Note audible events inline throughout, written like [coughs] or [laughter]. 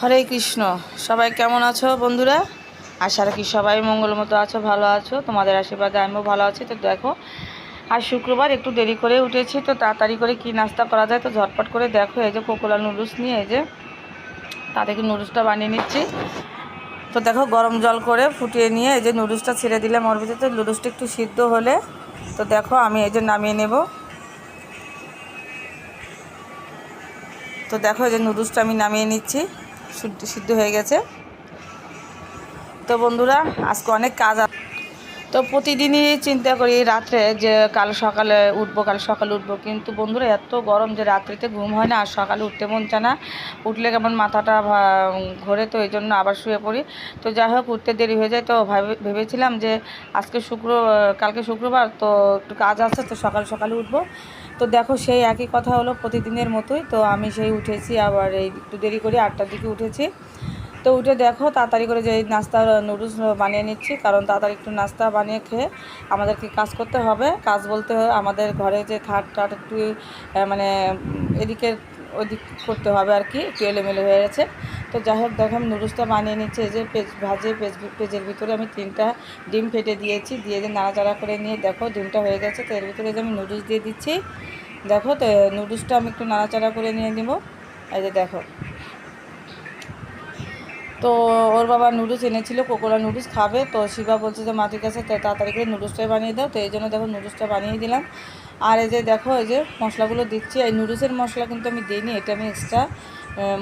হরে কৃষ্ণ। সবাই কেমন আছো বন্ধুরা? আশা রাখি সবাই মঙ্গল মতো আছো, ভালো আছো। তোমাদের আশীর্বাদে আমিও ভালো আছি। তো দেখো আর শুক্রবার, একটু দেরি করে উঠেছি, তো তাড়াতাড়ি করে কি নাস্তা করা যায় তো ঝটপট করে দেখো। এই যে কোকোলা নুডলস নিয়ে, এই যে তাদেরকে নুডলসটা বানিয়ে নিচ্ছি। তো দেখো, গরম জল করে ফুটিয়ে নিয়ে এই যে নুডলসটা ছেড়ে দিলাম ওর ভিতরে। নুডলসটা একটু সিদ্ধ হলে, তো দেখো আমি এই যে নামিয়ে নেব। তো দেখো, এই যে নুডলসটা আমি নামিয়ে নিচ্ছি। সিদ্ধ হয়ে গেছে। তো বন্ধুরা, আজকে অনেক কাজ তো প্রতিদিনই চিন্তা করি রাত্রে যে কাল সকালে উঠবো, কাল সকালে উঠবো। কিন্তু বন্ধুরা, এত গরম যে রাত্রিতে ঘুম হয় না, আর সকালে উঠতে মন চায় না। উঠলে কেমন মাথাটা ঘোরে, তো এই জন্য আবার শুয়ে পড়ি। তো যাই হোক, উঠতে দেরি হয়ে যায়। তো ভাবে- ভেবেছিলাম যে আজকে শুক্র কালকে শুক্রবার, তো একটু কাজ আছে, তো সকাল সকালে উঠবো। তো দেখো সেই একই কথা হলো প্রতিদিনের মতোই, তো আমি সেই উঠেছি, আবার এই একটু দেরি করে আটটার দিকে উঠেছি। তো উঠে দেখো তাড়াতাড়ি করে যে নাস্তা, নুডলস বানিয়ে নিচ্ছি, কারণ তাড়াতাড়ি একটু নাস্তা বানিয়ে খেয়ে আমাদেরকে কাজ করতে হবে। কাজ বলতে আমাদের ঘরে যে খাট টাট একটু মানে এদিকে ওদিক করতে হবে আর কি, একটু এলোমেলো হয়ে গেছে। তো যাই হোক, দেখো, আমি নুডলসটা বানিয়ে নিচ্ছি। এই যে পেজ ভাজে পেজ, পেজের ভিতরে আমি তিনটা ডিম ফেটে দিয়েছি, দিয়ে যে নাড়াচাড়া করে নিয়ে, দেখো, ডিমটা হয়ে গেছে। তো এর ভিতরে যে আমি নুডলস দিয়ে দিচ্ছি, দেখো, তো নুডলসটা আমি একটু নাড়াচাড়া করে নিয়ে নিব। এই যে দেখো। তো ওর বাবা নুডলস এনেছিল, কোকোলা নুডলস খাবে। তো শিবা বলছে যে, মাটির কাছে তাড়াতাড়ি করে নুডলসটাই বানিয়ে দাও। তো এই জন্য দেখো, নুডলসটা বানিয়ে দিলাম। আর এই যে দেখো, এই যে মশলাগুলো দিচ্ছি। এই নুডলসের মশলা কিন্তু আমি দিইনি, এটা আমি এক্সট্রা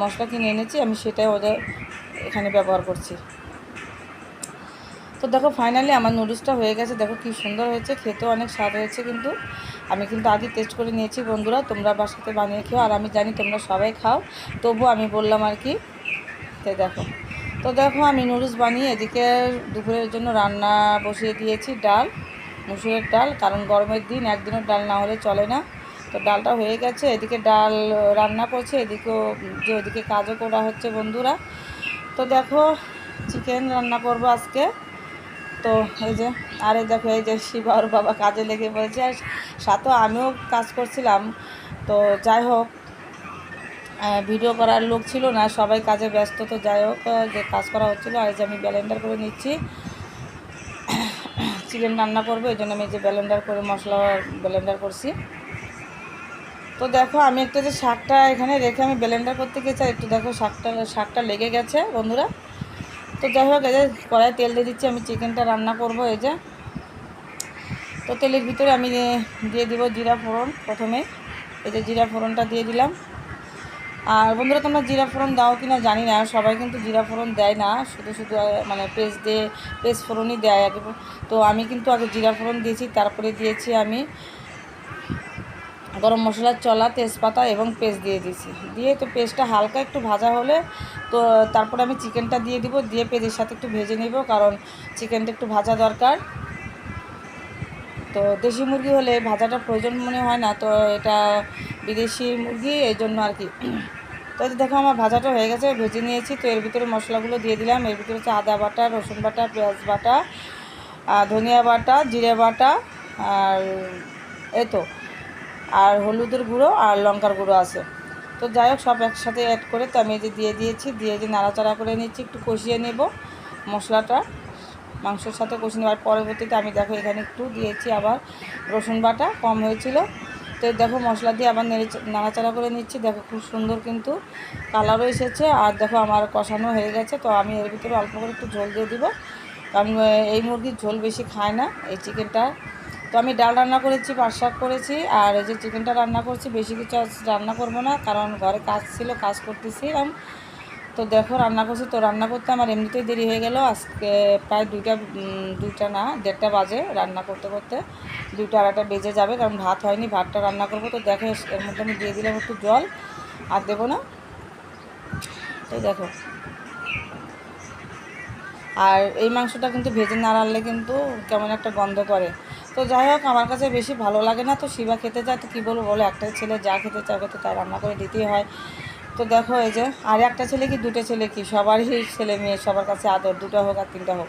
মশলা কিনে এনেছি, আমি সেটাই ওদের এখানে ব্যবহার করছি। তো দেখো ফাইনালি আমার নুডলসটা হয়ে গেছে। দেখো কি সুন্দর হয়েছে, খেতেও অনেক স্বাদ হয়েছে কিন্তু। আমি কিন্তু আগে টেস্ট করে নিয়েছি বন্ধুরা, তোমরা বাসাতে বানিয়ে খেও, আর আমি জানি তোমরা সবাই খাও, তবু আমি বললাম আর কি। তো দেখো তো দেখো আমি নুডলস বানিয়ে এদিকে দুপুরের জন্য রান্না বসিয়ে দিয়েছি ডাল, মুসুরের ডাল, কারণ গরমের দিন একদিনের ডাল না হলে চলে না। তো ডালটা হয়ে গেছে, এদিকে ডাল রান্না করছে এদিকেও যে ওদিকে কাজও করা হচ্ছে বন্ধুরা। তো দেখো চিকেন রান্না করব আজকে। তো এই যে, আরে দেখো, এই যে শিবা ওর বাবা কাজে লেগে পড়েছে। আর সাথে আমিও কাজ করছিলাম। তো যাই হোক ভিডিও করার লোক ছিল না, সবাই কাজে ব্যস্ত। তো যাই হোক যে কাজ করা হচ্ছিল, আর যে আমি ব্যালেন্ডার করে নিচ্ছি। [coughs] চিকেন রান্না করব, এই জন্য আমি যে ব্যালেন্ডার করে মশলা ব্যালেন্ডার করছি। তো দেখো, আমি একটা যে শাকটা এখানে রেখে আমি ব্লেন্ডার করতে গেছি, আর একটু দেখো শাকটা শাকটা লেগে গেছে বন্ধুরা। তো যাই হোক, এই যে কড়াই তেল দিয়ে দিচ্ছি, আমি চিকেনটা রান্না করব এই যে। তো তেলের ভিতরে আমি দিয়ে দিব জিরা ফোড়ন প্রথমে। এই যে জিরা ফোড়নটা দিয়ে দিলাম। আর বন্ধুরা, তোমরা জিরা ফোড়ন দাও কি না জানি না, সবাই কিন্তু জিরা ফোড়ন দেয় না, শুধু শুধু মানে পেস্ট দিয়ে, পেস্ট ফোড়নই দেয় আগে তো আমি কিন্তু আগে জিরা ফোড়ন দিয়েছি, তারপরে দিয়েছি আমি গরম মশলার চলা, তেজপাতা এবং পেস্ট দিয়ে দিয়েছি। দিয়ে তো পেস্টটা হালকা একটু ভাজা হলে তো তারপরে আমি চিকেনটা দিয়ে দিব, দিয়ে পেঁয়াজের সাথে একটু ভেজে নেব কারণ চিকেনটা একটু ভাজা দরকার। তো দেশি মুরগি হলে ভাজাটা প্রয়োজন মনে হয় না, তো এটা বিদেশি মুরগি, এই জন্য আর কি। তো দেখো আমার ভাজাটা হয়ে গেছে, ভেজে নিয়েছি, তো এর ভিতরে মশলাগুলো দিয়ে দিলাম। এর ভিতরে হচ্ছে আদা বাটা, রসুন বাটা, পেঁয়াজ বাটা ধনিয়া বাটা, জিরে বাটা, আর এই তো। আর হলুদের গুঁড়ো আর লঙ্কার গুঁড়ো আছে। তো যাই হোক, সব একসাথে অ্যাড করে তো আমি এই যে দিয়ে দিয়েছি, দিয়ে যে নাড়াচাড়া করে নিচ্ছি একটু কষিয়ে নেব মশলাটা। মাংসের সাথে কষিয়ে নেওয়ার পরবর্তীতে আমি দেখো এখানে একটু দিয়েছি আবার রসুন বাটা, কম হয়েছিল। তো দেখো মশলা দিয়ে আবার নেড়ে নাড়াচাড়া করে নিচ্ছি। দেখো খুব সুন্দর কিন্তু কালারও এসেছে। আর দেখো আমার কষানো হয়ে গেছে। তো আমি এর ভিতরে অল্প করে একটু ঝোল দিয়ে দিব। কারণ এই মুরগির ঝোল বেশি খায় না। এই চিকেনটা আমি ডাল রান্না করেছি, পাট শাক করেছি, আর এই যে চিকেনটা রান্না করছি, বেশি কিছু রান্না করব না, কারণ ঘরে কাজ ছিল, কাজ করতেছিলাম। তো দেখো, রান্না করছি, তো রান্না করতে আমার এমনিতেই দেরি হয়ে গেল। আজকে প্রায় দুইটা দুইটা না, দেড়টা বাজে রান্না করতে করতে। দুইটা আড়াইটা বেজে যাবে, কারণ ভাত হয়নি, ভাতটা রান্না করব। তো দেখো এর মধ্যে আমি দিয়ে দিলাম একটু জল, আর দেবো না। তো দেখো। আর এই মাংসটা কিন্তু ভেজে না রাখলে কিন্তু কেমন একটা গন্ধ করে। তো যাই হোক, আমার কাছে বেশি ভালো লাগে না। তো শিবা খেতে চায় তো কী বলব বলো একটা ছেলে, যা খেতে ওকে তো তাই রান্না করে দিতেই হয়। তো দেখো এই যে, আর একটা ছেলে কি, দুটো ছেলে কি, সবারই ছেলে মেয়ে, সবার কাছে আদর, দুটো হোক আর তিনটা হোক।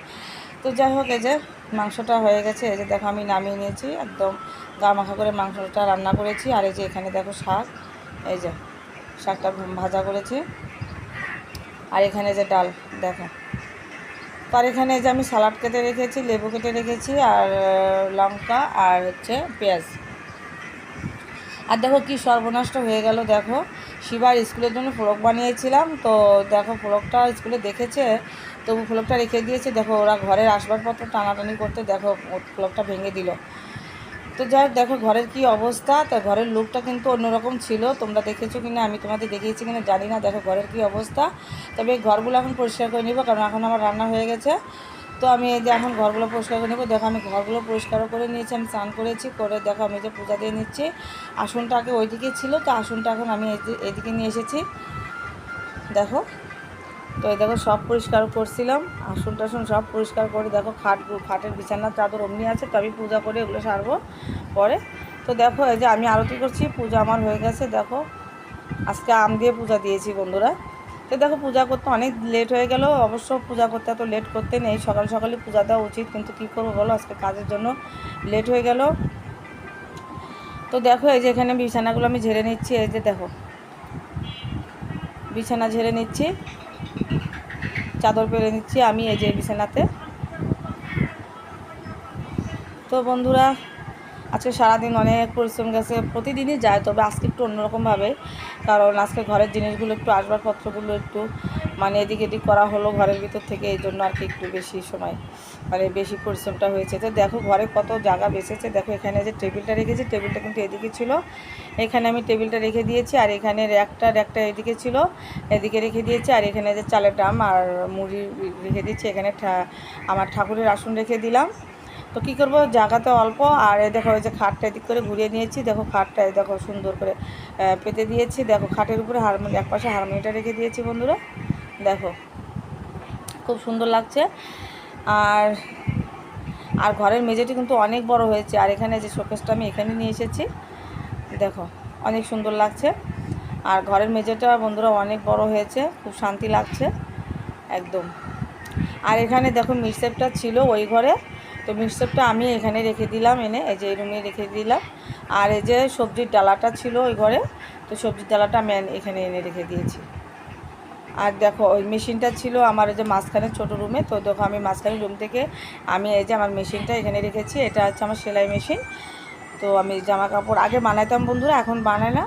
তো যাই হোক, এই যে মাংসটা হয়ে গেছে, এই যে দেখো আমি নামিয়ে নিয়েছি, একদম গা মাখা করে মাংসটা রান্না করেছি। আর এই যে এখানে দেখো শাক, এই যে শাকটা ভাজা করেছি। আর এখানে যে ডাল, দেখো। তার এখানে যে আমি সালাড কেটে রেখেছি, লেবু কেটে রেখেছি আর লঙ্কা আর হচ্ছে পেঁয়াজ। আর দেখো কি সর্বনষ্ট হয়ে গেল, দেখো। শিবার স্কুলের জন্য ফ্রক বানিয়েছিলাম, তো দেখো ফ্রকটা স্কুলে দেখেছে, তবু ফ্রকটা রেখে দিয়েছে। দেখো ওরা ঘরের আসবাবপত্র টানাটানি করতে, দেখো ফ্রকটা ভেঙে দিল। তো যাই দেখো ঘরের কি অবস্থা। তা ঘরের লুকটা কিন্তু অন্যরকম ছিল। তোমরা দেখেছ কিনা, আমি তোমাদের দেখিয়েছি কিনা, জানি না। দেখো ঘরের কি অবস্থা। তবে এই ঘরগুলো এখন পরিষ্কার করে নিব, কারণ এখন আমার রান্না হয়ে গেছে। তো আমি এই যে এখন ঘরগুলো পরিষ্কার করে নেব। দেখো আমি ঘরগুলো পরিষ্কার করে নিয়েছি, আমি স্নান করেছি, করে দেখো আমি যে পূজা দিয়ে নিচ্ছি। আসনটা আগে ওইদিকে ছিল, তো আসনটা এখন আমি এদি- এদিকে নিয়ে এসেছি। দেখো। তো এই দেখো সব পরিষ্কার করছিলাম। আসন টাসন সব পরিষ্কার করে দেখো খাট খাটের বিছানার চাদর অমনি আছে, তো আমি পূজা করে এগুলো সারবো পরে। তো দেখো এই যে আমি আরতি করছি, পূজা আমার হয়ে গেছে, দেখো। আজকে আম দিয়ে পূজা দিয়েছি বন্ধুরা। তো দেখো পূজা করতে অনেক লেট হয়ে গেল, অবশ্য পূজা করতে এত লেট করতে নেই, সকাল সকালে পূজা দেওয়া উচিত, কিন্তু কী করব বলো, আজকে কাজের জন্য লেট হয়ে গেল। তো দেখো এই যে এখানে বিছানাগুলো আমি ঝেড়ে নিচ্ছি, এই যে দেখো। বিছানা ঝেড়ে নিচ্ছি। চাদর পেরে নিচ্ছি আমি এই যে বিছানাতে। তো বন্ধুরা, আজকে সারাদিন অনেক পরিশ্রম গেছে, প্রতিদিনই যায়, তবে আজকে একটু অন্যরকমভাবে, কারণ আজকে ঘরের জিনিসগুলো একটু আসবাবপত্রগুলো একটু মানে এদিক এদিক করা হলো ঘরের ভিতর থেকে, এই জন্য আর কি একটু বেশি সময় মানে বেশি পরিশ্রমটা হয়েছে। তো দেখো ঘরে কত জায়গা বেঁচেছে, দেখো এখানে যে টেবিলটা রেখেছি, টেবিলটা কিন্তু এদিকে ছিল। এখানে আমি টেবিলটা রেখে দিয়েছি, আর এখানে র্যাকটা র্যাকটা এদিকে ছিল, এদিকে রেখে দিয়েছি, আর এখানে যে চালের ডাম আর মুড়ি রেখে দিয়েছি, এখানে আমার ঠাকুরের আসন রেখে দিলাম। তো কী করব, জায়গাতে অল্প, আর এই দেখো ওই যে খাটটা এদিক করে ঘুরিয়ে নিয়েছি, দেখো খাটটা দেখো সুন্দর করে পেতে দিয়েছি, দেখো খাটের উপরে হারমোনি এক পাশে হারমোনিটা রেখে দিয়েছি বন্ধুরা। দেখো, খুব সুন্দর লাগছে। আর আর ঘরের মেঝেটি কিন্তু অনেক বড় হয়েছে। আর এখানে যে শোকেসটা আমি এখানে নিয়ে এসেছি, দেখো, অনেক সুন্দর লাগছে। আর ঘরের মেঝেটা বন্ধুরা অনেক বড় হয়েছে, খুব শান্তি লাগছে, একদম। আর এখানে দেখো মিক্সেপটা ছিল ওই ঘরে। তো মিক্সেপটা আমি এখানে রেখে দিলাম এনে, এই যে এই রুমে রেখে দিলাম। আর এই যে সবজির ডালাটা ছিল ওই ঘরে, তো সবজির ডালাটা আমি এখানে এনে রেখে দিয়েছি। আর দেখো, ওই মেশিনটা ছিল আমার যে মাঝখানে ছোটো রুমে, তো দেখো আমি মাঝখানে রুম থেকে, আমি এই যে আমার মেশিনটা এখানে রেখেছি, এটা হচ্ছে আমার সেলাই মেশিন। তো আমি জামা কাপড় আগে বানাইতাম বন্ধুরা, এখন বানাই না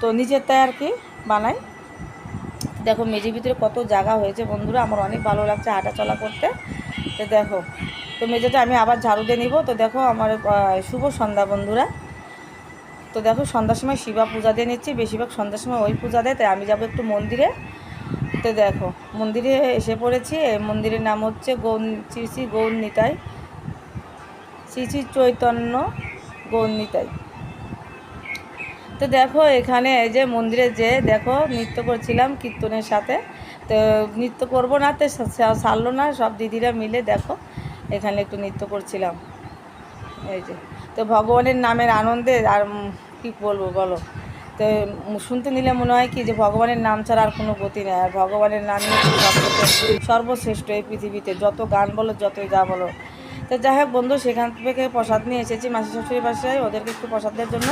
তো নিজের তাই আর কি বানাই। দেখো মেঝের ভিতরে কত জায়গা হয়েছে বন্ধুরা, আমার অনেক ভালো লাগছে হাঁটা চলা করতে। তো দেখো, তো মেঝেটা আমি আবার ঝাড়ু দিয়ে নিব। তো দেখো আমার শুভ সন্ধ্যা বন্ধুরা। তো দেখো সন্ধ্যার সময় শিবা পূজা দিয়ে নিচ্ছি, বেশিরভাগ সন্ধ্যার সময় ওই পূজা দেয়, তাই আমি যাব একটু মন্দিরে। তো দেখো, মন্দিরে এসে পড়েছি, মন্দিরের নাম হচ্ছে গৌন, শ্রী শ্রী গৌর নিতাই। শ্রী শ্রী চৈতন্য গৌর নিতাই। তো দেখো, এখানে যে মন্দিরে যে দেখো, নৃত্য করছিলাম কীর্তনের সাথে। তো নৃত্য করব না, তো সারলো না, সব দিদিরা মিলে দেখো, এখানে একটু নৃত্য করছিলাম। এই যে, তো ভগবানের নামের আনন্দে আর কি বলব বলো? তো শুনতে নিলে মনে হয় কি যে ভগবানের নাম ছাড়া আর কোনো গতি নেই। আর ভগবানের নাম সর্বশ্রেষ্ঠ এই পৃথিবীতে, যত গান বলো, যতই যা বলো। তো যাই হোক বন্ধু, সেখান থেকে প্রসাদ নিয়ে এসেছি মাসি শাশুড়ির বাসায়, ওদেরকে একটু প্রসাদের জন্য।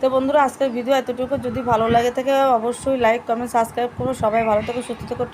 তো বন্ধুরা, আজকের ভিডিও এতটুকু। যদি ভালো লাগে থাকে, অবশ্যই লাইক কমেন্ট সাবস্ক্রাইব করো। সবাই ভালো থেকো, সুস্থ থেকো।